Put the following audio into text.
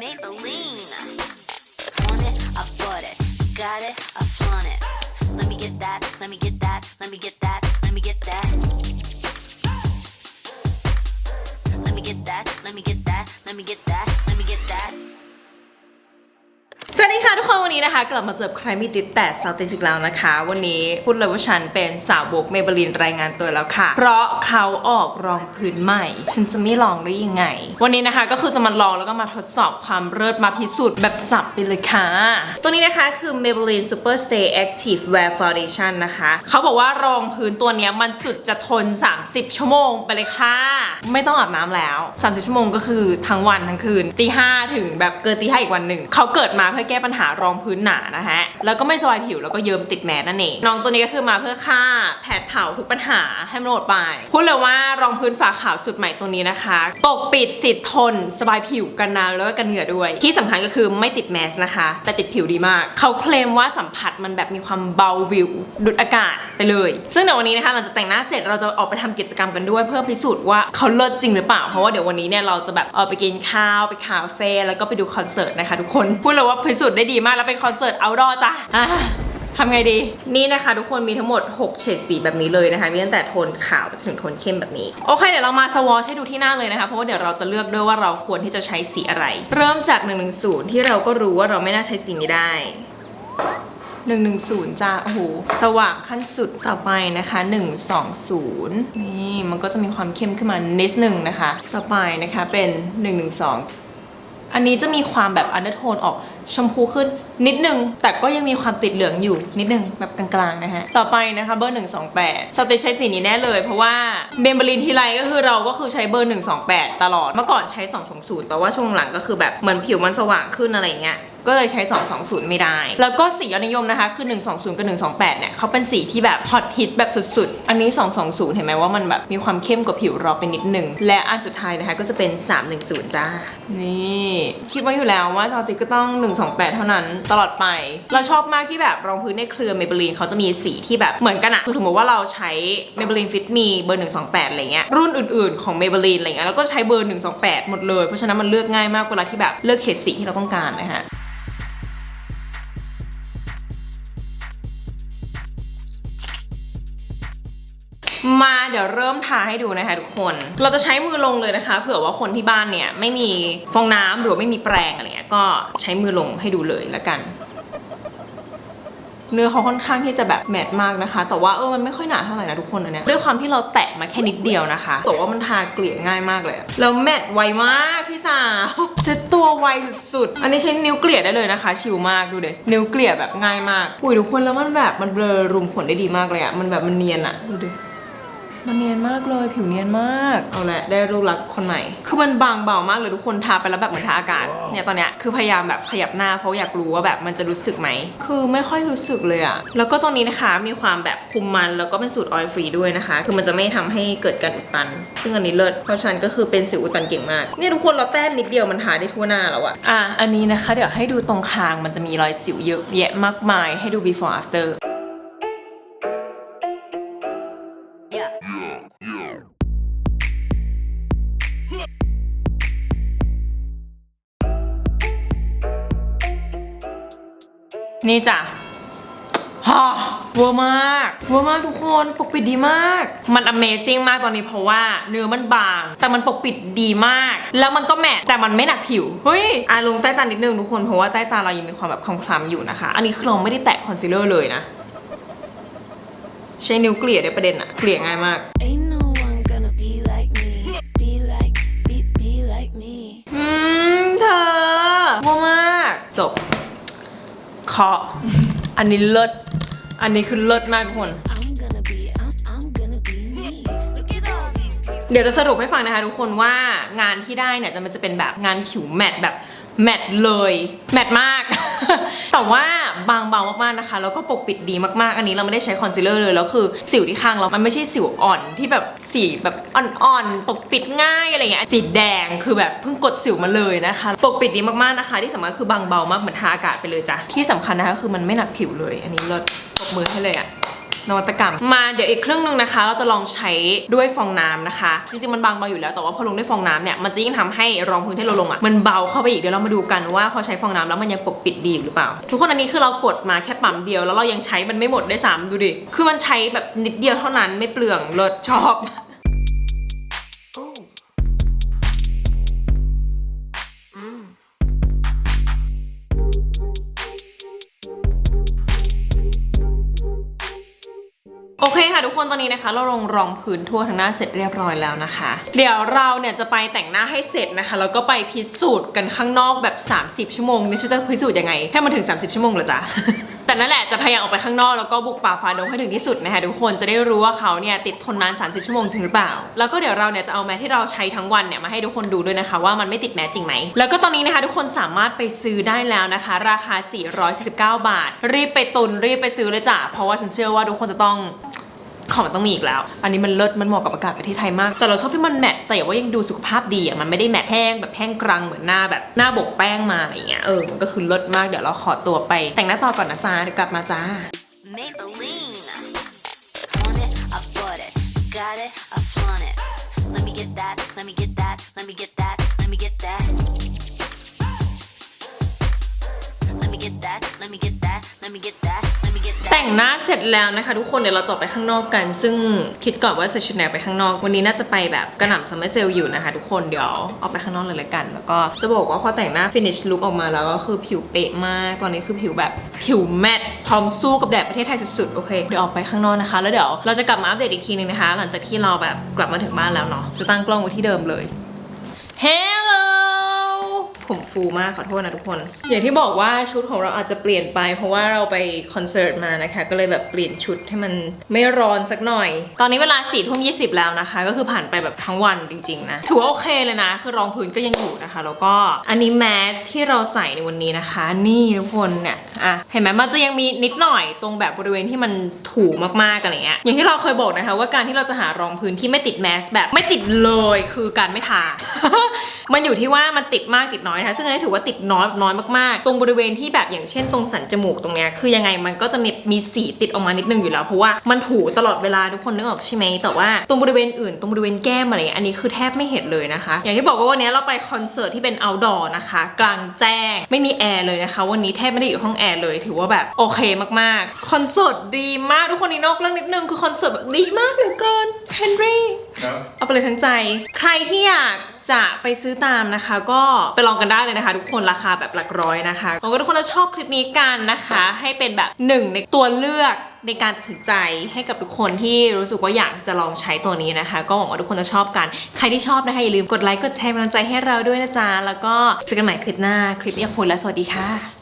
Maybelline. Want it? I bought it. Got it? I flaunt it. Let me get that. Let me get that. Let me get วันนี้นะคะกลับมาเจอใครมีติดแต่สาวติดอีกแล้วนะคะ วันนี้พูดเลยว่าฉันเป็นสาวบกเมเบลินรายงานตัวแล้วค่ะ เพราะเขาออกรองพื้นใหม่ ฉันจะไม่ลองได้ยังไง วันนี้นะคะก็คือจะมาลองแล้วก็มาทดสอบความเลิศมาพิสูจน์แบบสับไปเลยค่ะ ตัวนี้นะคะคือ Maybelline Super Stay Active Wear Foundation นะคะเขาบอกว่ารองพื้นตัวนี้มันสุดจะทน 30 ชั่วโมงไปเลยค่ะ ไม่ต้องอาบน้ำแล้ว 30 ชั่วโมงก็คือทั้งวันทั้งคืนตีห้าถึงแบบเกินตีห้าอีกวันหนึ่งเขาเกิดมาเพื่อแก้ปัญหารองพื้นหนานะฮะ แล้วก็ไม่สบายผิวแล้วก็เยิ้มติดแมสนั่นเอง น้องตัวนี้ก็คือมาเพื่อฆ่าแผดเผาทุกปัญหาให้มันหมดไป พูดเลยว่ารองพื้นฝาขาวสุดใหม่ตัวนี้นะคะ ปกปิดติดทนสบายผิวกันน้ำแล้วก็กันเหงื่อด้วย ที่สำคัญก็คือไม่ติดแมสนะคะ แต่ติดผิวดีมาก เขาเคลมว่าสัมผัสมันแบบมีความเบาวิวดุดอากาศไปเลย ซึ่งเดี๋ยววันนี้นะคะหลังจากแต่งหน้าเสร็จเราจะออกไปทำกิจกรรมกันด้วย เพื่อพิสูจน์ว่าเขาเลิศจริงหรือเปล่า เพราะว่าเดี๋ยววันนี้เนี่ยเราจะแบบเออไปกินข้าวไปคาเฟ่แล้วก็ไปดูคอนเสิร์ตนะคะทุกคน พูดเลยว่าพิสูจน์ได้ดีมากแล้วเป็นคอนเสิร์ตเอาดอจ้ะทำไงดี นี่นะคะทุกคนมีทั้งหมด 6 เฉดสีแบบนี้เลยนะคะ มีตั้งแต่โทนขาวไปจนถึงโทนเข้มแบบนี้ โอเค เดี๋ยวเรามาสวอชให้ดูที่หน้าเลยนะคะ เพราะว่าเดี๋ยวเราจะเลือกด้วยว่าเราควรที่จะใช้สีอะไร เริ่มจาก 110 ที่เราก็รู้ว่าเราไม่น่าใช้สีนี้ได้ 110จ้าโอ้โห สว่างขั้นสุดต่อไปนะคะ 120 นี่มันก็จะมีความเข้มขึ้นมานิดหนึ่งนะคะ ต่อไปนะคะเป็น 112 อันนี้จะมีความแบบอันเดอร์โทนออกชมพูขึ้นนิดนึง แต่ก็ยังมีความติดเหลืองอยู่นิดนึงแบบกลางๆนะฮะ ต่อไปนะคะเบอร์ 128สเตใช้สีนี้แน่เลย เพราะว่าเบมเบลินทีไรก็คือเราก็คือใช้เบอร์ 128 ตลอด เมื่อก่อนใช้ 220 แต่ว่าช่วงหลังก็คือแบบเหมือนผิวมันสว่างขึ้นอะไรเงี้ย ก็เลยใช้ 220 ไม่ได้ แล้วก็สียอดนิยมนะคะ คือ 120 กับ 128 เนี่ยเขาเป็นสีที่แบบฮอตฮิตแบบสุดๆ อันนี้ 220 เห็นไหมว่ามันแบบมีความเข้มกว่าผิวเราไปนิดนึง และอันสุดท้ายนะคะก็จะเป็น 310 จ้า นี่ คิดไว้อยู่แล้วว่าซาวติก็ต้อง 128 เท่านั้นตลอดไป เราชอบมากที่แบบรองพื้นในเครือ Maybelline เขาจะมีสีที่แบบเหมือนกันอะคือสมมติว่าเราใช้ Maybelline Fit Me เบอร์128อะไรเงี้ยรุ่นอื่นๆของ Maybelline อะไรเงี้ยแล้วก็ใช้เบอร์128 หมดเลย เพราะฉะนั้นมันเลือกง่ายมากเวลาที่แบบเลือกเฉดสีที่เราต้องการนะฮะ มาเดี๋ยวเริ่มทาให้ดูนะคะทุกคน เราจะใช้มือลงเลยนะคะ เผื่อว่าคนที่บ้านเนี่ยไม่มีฟองน้ำหรือไม่มีแปรงอะไรเงี้ยก็ใช้มือลงให้ดูเลยละกัน เนื้อเขาค่อนข้างที่จะแบบแมตมากนะคะ แต่ว่าเออมันไม่ค่อยหนาเท่าไหร่นะทุกคนเนี้ยด้วยความที่เราแตะมาแค่นิดเดียวนะคะแต่ว่ามันทาเกลี่ยง่ายมากเลยแล้วแมตไวมากพี่สาวเซ็ตตัวไวสุดๆอันนี้ใช้นิ้วเกลี่ยได้เลยนะคะ ชิลมากดูเด็นิ้วเกลี่ยแบบง่ายมากอุ้ยทุกคนแล้วมันแบบมันเบลอรุมขนได้ดีมากเลยอะมันแบบมันเนียนอะดูเดิ มันเนียนมากเลยผิวเนียนมาก เอาละได้รูปลักษณ์คนใหม่ คือมันบางเบามากเลยทุกคนทาไปแล้วแบบเหมือนทาอากาศ เนี่ยตอนเนี้ยคือพยายามแบบขยับหน้าเพราะอยากรู้ว่าแบบมันจะรู้สึกไหม คือไม่ค่อยรู้สึกเลยอะแล้วก็ตัวนี้นะคะมีความแบบคุมมันแล้วก็เป็นสูตรออยล์ฟรีด้วยนะคะ คือมันจะไม่ทำให้เกิดการอุดตัน ซึ่งอันนี้เลิศ เพราะฉันก็คือเป็นสิวอุดตันเก่งมาก เนี่ยทุกคนเราแต้มนิดเดียวมันทาได้ทั่วหน้าแล้วอะอะอันนี้นะคะ เดี๋ยวให้ดูตรงคางมันจะมีรอยสิวเยอะแยะมากมายให้ดู before after นี่จ้ะฮ่าเวอร์มากเวอร์มากทุกคนปกปิดดีมาก มัน Amazing มากตอนนี้เพราะว่าเนื้อมันบาง แต่มันปกปิดดีมาก แล้วมันก็แมทแต่มันไม่หนักผิว เฮ้ยอะลงใต้ตานิดนึงทุกคนเพราะว่าใต้ตาเรายังมีความแบบคล้ำๆอยู่นะคะ อันนี้คือเราไม่ได้แตะคอนซีลเลอร์เลยนะ ใช้นิ้วเกลี่ยได้ประเด็นอะเกลี่ยง่ายมาก อันนี้เลิศ อันนี้คือเลิศมากทุกคน เดี๋ยวจะสรุปให้ฟังนะคะทุกคนว่างานที่ได้เนี่ยจะมันจะเป็นแบบงานผิวแมตแบบแมตเลย แมตมาก แต่ว่า บางเบามากๆนะคะ แล้วก็ปกปิดดีมากๆ อันนี้เราไม่ได้ใช้คอนซีลเลอร์เลย แล้วคือสิวที่ข้างเรา มันไม่ใช่สิวอ่อนที่แบบสีแบบอ่อนๆ ปกปิดง่ายอะไรเงี้ย สีแดงคือแบบเพิ่งกดสิวมาเลยนะคะ ปกปิดดีมากๆนะคะ ที่สำคัญคือบางเบามากเหมือนทาอากาศไปเลยจ้ะ ที่สำคัญนะคะคือมันไม่หนักผิวเลย อันนี้เลิศปกมือให้เลยอะ นวัตกรรม มาเดี๋ยวอีกครื่องนึงนะคะ เราจะลองใช้ด้วยฟองน้ำนะคะ จริงๆมันบางเบาอยู่แล้วแต่ว่าพอลงด้วยฟองน้ำเนี่ยมันจะยิ่งทำให้รองพื้นที่เราลงอะมันเบาเข้าไปอีกเดี๋ยวเรามาดูกันว่าพอใช้ฟองน้ำแล้วมันยังปกปิดดีอยู่หรือเปล่า ทุกคนอันนี้คือเรากดมาแค่ปั๊มเดียวแล้วเรายังใช้มันไม่หมดได้วยซ้ำดูดิคือมันใช้แบบนิดเดียวเท่านั้นไม่เปลืองเลิศชอบ ค่ะทุกคนตอนนี้นะคะ เราลงรองพื้นทั่วทั้งหน้าเสร็จเรียบร้อยแล้วนะคะ เดี๋ยวเราเนี่ยจะไปแต่งหน้าให้เสร็จนะคะแล้วก็ไปพิสูจน์กันข้างนอกแบบ 30 ชั่วโมงนี่ฉันจะพิสูจน์ยังไงให้มันถึง 30 ชั่วโมงเหรอจ๊ะแต่นั่นแหละจะพยายามออกไปข้างนอกแล้วก็บุกป่าฝ่าดงให้ถึงที่สุดนะคะทุกคนจะได้รู้ว่าเขาเนี่ยติดทนนาน 30 ชั่วโมงจริงหรือเปล่า แล้วก็เดี๋ยวเราเนี่ยจะเอาแมสที่เราใช้ทั้งวันเนี่ยมาให้ทุกคนดูด้วยนะคะ ว่ามันไม่ติดแมสจริงไหม แล้วก็ตอนนี้นะคะทุกคนสามารถไปซื้อได้แล้วนะคะ ราคา 449 บาท รีบไปตุนรีบไปซื้อเลยจ้ะเพราะว่าฉันเชื่อว่าทุกคนจะต้อง ของมันต้องมีอีกแล้ว อันนี้มันเลิศมันเหมาะกับอากาศประเทศไทยมาก แต่เราชอบที่มันแมทแต่ว่ายังดูสุขภาพดีอะมันไม่ได้แมทแห้งแบบแห้งกรังเหมือนหน้าแบบหน้าบกแป้งมาอะไรเงี้ยเออมันก็คือเลิศมากเดี๋ยวเราขอตัวไป แต่งหน้าต่อก่อนนะจ๊ะเดี๋ยวกลับมาจ้า Maybelline. Want it, I bought it. Got it, I flaunt it. Let me get that, let me get that, let me get งหน้าเสร็จแล้วนะคะ ทุกคนเดี๋ยวเราจะไปข้างนอกกัน ซึ่งคิดก่อนว่าใส่ชุดแนวไปข้างนอก วันนี้น่าจะไปแบบกระหน่ำซัมเมอร์เซลอยู่นะคะ ทุกคนเดี๋ยวออกไปข้างนอกเลยละกัน แล้วก็จะบอกว่าพอแต่งหน้าฟินิชลุคออกมาแล้วก็คือผิวเป๊ะมาก ตอนนี้คือผิวแบบผิวแมตพร้อมสู้กับแดดประเทศไทยสุดๆโอเคเดี๋ยวออกไปข้างนอกนะคะ แล้วเดี๋ยวเราจะกลับมาอัปเดตอีกทีนึงนะคะ หลังจากที่เราแบบกลับมาถึงบ้านแล้วเนาะจะตั้งกล้องไว้ที่เดิมเลย Hello ผมฟูมากขอโทษนะทุกคน อย่างที่บอกว่าชุดของเราอาจจะเปลี่ยนไป เพราะว่าเราไปคอนเสิร์ตมานะคะ ก็เลยแบบเปลี่ยนชุดให้มันไม่ร้อนสักหน่อย ตอนนี้เวลา4ี่ทุ่มยีแล้วนะคะ ก็คือผ่านไปแบบทั้งวันจริงๆนะถือว่าโอเคเลยนะ คือรองพื้นก็ยังอยู่นะคะ แล้วก็อันนี้แมสที่เราใส่ในวันนี้นะคะ นี่ทุกคนเนี่ยอะเห็นไหมมันจะยังมีนิดหน่อยตรงแบบบริเวณที่มันถูมากๆอะไรเงี้ยอย่างที่เราเคยบอกนะคะ ว่าการที่เราจะหารองพื้นที่ไม่ติดแมสแบบไม่ติดเลยคือการไม่ทา มันอยู่ที่ว่ามันติดมากติดน้อยนะคะซึ่งอันนี้ถือว่าติดน้อยน้อยมากๆ ตรงบริเวณที่แบบอย่างเช่นตรงสันจมูกตรงเนี้ยคือยังไงมันก็จะมีมีสีติดออกมานิดนึงอยู่แล้วเพราะว่ามันถูตลอดเวลาทุกคนนึกออกใช่ไหมแต่ว่าตรงบริเวณอื่นตรงบริเวณแก้มอะไรเงี้ยอันนี้คือแทบไม่เห็นเลยนะคะ อย่างที่บอกว่าวันนี้เราไปคอนเสิร์ตที่เป็น outdoor นะคะ กลางแจ้งไม่มีแอร์เลยนะคะ วันนี้แทบไม่ได้อยู่ห้องแอร์เลย ถือว่าแบบโอเคมากๆคอนเสิร์ตดีมากทุกคนนี่นอกเรื่องนิดนึงคือคอนเสิร์ตแบบดีมากเหลือเกินเฮนรี่ เอาไปเลยทั้งใจ ใครที่อยากจะไปซื้อตามนะคะ ก็ไปลองกันได้เลยนะคะ ทุกคนราคาแบบหลักร้อยนะคะหวังว่าทุกคนจะชอบคลิปนี้กันนะคะ ให้เป็นแบบหนึ่งในตัวเลือกในการตัดสินใจให้กับทุกคนที่รู้สึกว่าอยากจะลองใช้ตัวนี้นะคะ ก็หวังว่าทุกคนจะชอบกัน ใครที่ชอบนะคะอย่าลืมกดไลค์กดแชร์กำลังใจให้เราด้วยนะจ๊ะแล้วก็เจอกันใหม่คลิปหน้าคลิปนี้ขอบคุณและสวัสดีค่ะ